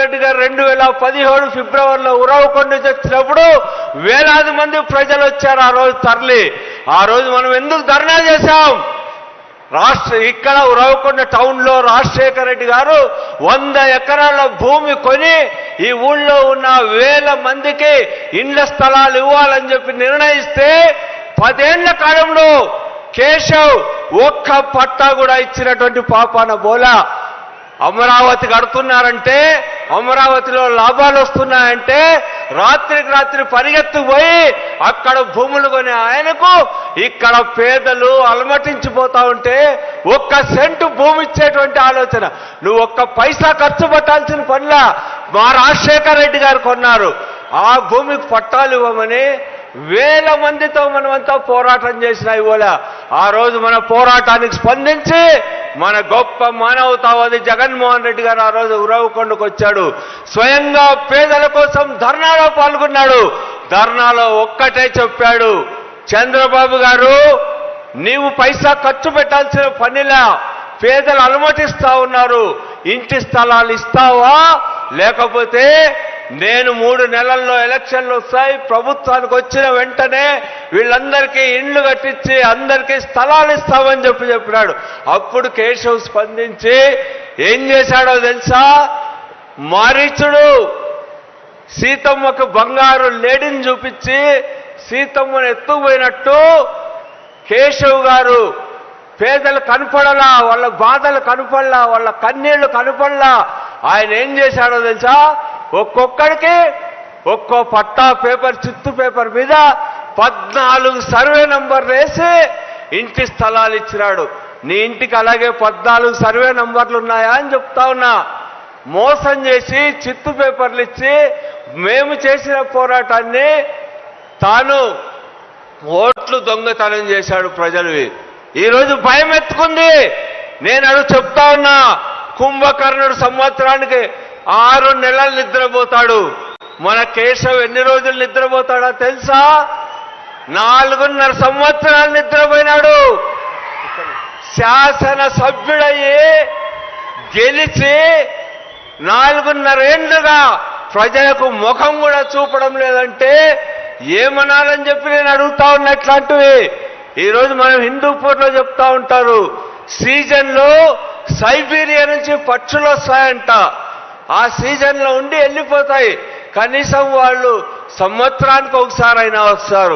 రెడ్డి గారు రెండు వేల పదిహేడు ఫిబ్రవరిలో ఉరవకొండ చేసినప్పుడు వచ్చినప్పుడు వేలాది మంది ప్రజలు వచ్చారు ఆ రోజు తరలి. ఆ రోజు మనం ఎందుకు ధర్నా చేశాం? రాష్ట్ర ఇక్కడ ఉరవకొండ టౌన్లో రాజశేఖర రెడ్డి గారు వంద ఎకరాల భూమి కొని ఈ ఊళ్ళో ఉన్న వేల మందికి ఇండ్ల స్థలాలు ఇవ్వాలని చెప్పి నిర్ణయిస్తే పదేళ్ళ కాలంలో కేశవ్ ఒక్క పట్టా కూడా ఇచ్చినటువంటి పాపాన బోలా అమరావతి కడుతున్నారంటే అమరావతిలో లాభాలు వస్తున్నాయంటే రాత్రికి రాత్రి పరిగెత్తుపోయి అక్కడ భూములు కొని ఆయనకు ఇక్కడ పేదలు అలమటించిపోతా ఉంటే ఒక్క సెంటు భూమి ఇచ్చేటువంటి ఆలోచన. నువ్వు ఒక్క పైసా ఖర్చు పెట్టాల్సిన పనిలా మా రాజశేఖర రెడ్డి గారు కొన్నారు. ఆ భూమికి పట్టాలు ఇవ్వమని వేల మందితో మనమంతా పోరాటం చేసిన ఇవాళ ఆ రోజు మన పోరాటానికి స్పందించి మన గొప్ప మానవతావాది జగన్మోహన్ రెడ్డి గారు ఆ రోజు ఉరవకొండకు వచ్చాడు. స్వయంగా పేదల కోసం ధర్నాలో పాల్గొన్నాడు. ధర్నాలో ఒక్కటే చెప్పాడు. చంద్రబాబు గారు నీవు పైసా ఖర్చు పెట్టాల్సిన పనిలా పేదలు అనుమతిస్తా ఉన్నారు. ఇంటి స్థలాలు ఇస్తావా? లేకపోతే నేను మూడు నెలల్లో ఎలక్షన్లు వస్తాయి. ప్రభుత్వానికి వచ్చిన వెంటనే వీళ్ళందరికీ ఇండ్లు కట్టించి అందరికీ స్థలాలు ఇస్తామని చెప్పి చెప్పినాడు. అప్పుడు కేశవ్ స్పందించి ఏం చేశాడో తెలుసా? మారీచుడు సీతమ్మకు బంగారు లేడీని చూపించి సీతమ్మను ఎత్తుకుపోయినట్టు కేశవ్ గారు పేదలు కనపడలా వాళ్ళ బాధలు కనపడలా వాళ్ళ కన్నీళ్ళు కనపడలా. ఆయన ఏం చేశాడో తెలుసా? ఒక్కొక్కడికి ఒక్కో పట్టా పేపర్ చిత్తు పేపర్ మీద పద్నాలుగు సర్వే నంబర్లు వేసి ఇంటి స్థలాలు ఇచ్చినాడు నీ ఇంటికి అలాగే పద్నాలుగు సర్వే నంబర్లు ఉన్నాయా అని చెప్తా ఉన్నా. మోసం చేసి చిత్తు పేపర్లు ఇచ్చి మేము చేసిన పోరాటాన్ని తాను ఓట్లు దొంగతనం చేశాడు ప్రజలవి. ఈరోజు భయం ఎత్తుకుంది నేను అడుగు చెప్తా ఉన్నా కుంభకర్ణుడు సంవత్సరానికి ఆరు నెలలు నిద్రపోతాడు. మన కేశవ్ ఎన్ని రోజులు నిద్రపోతాడో తెలుసా? నాలుగున్నర సంవత్సరాలు నిద్రపోయినాడు. శాసన సభ్యుడయ్యి గెలిచి నాలుగున్నరేళ్ళుగా ప్రజలకు ముఖం కూడా చూపడం లేదంటే ఏమనాలని చెప్పి నేను అడుగుతా ఉన్నా ఇట్లాంటివి. ఈరోజు మనం హిందూపూర్లో చెప్తా ఉంటారు. సీజన్లో సైబీరియా నుంచి పక్షులు వస్తాయంట. ఆ సీజన్లో ఉండి వెళ్ళిపోతాయి కనీసం వాళ్ళు సంవత్సరానికి ఒకసారి అయినా వస్తారు.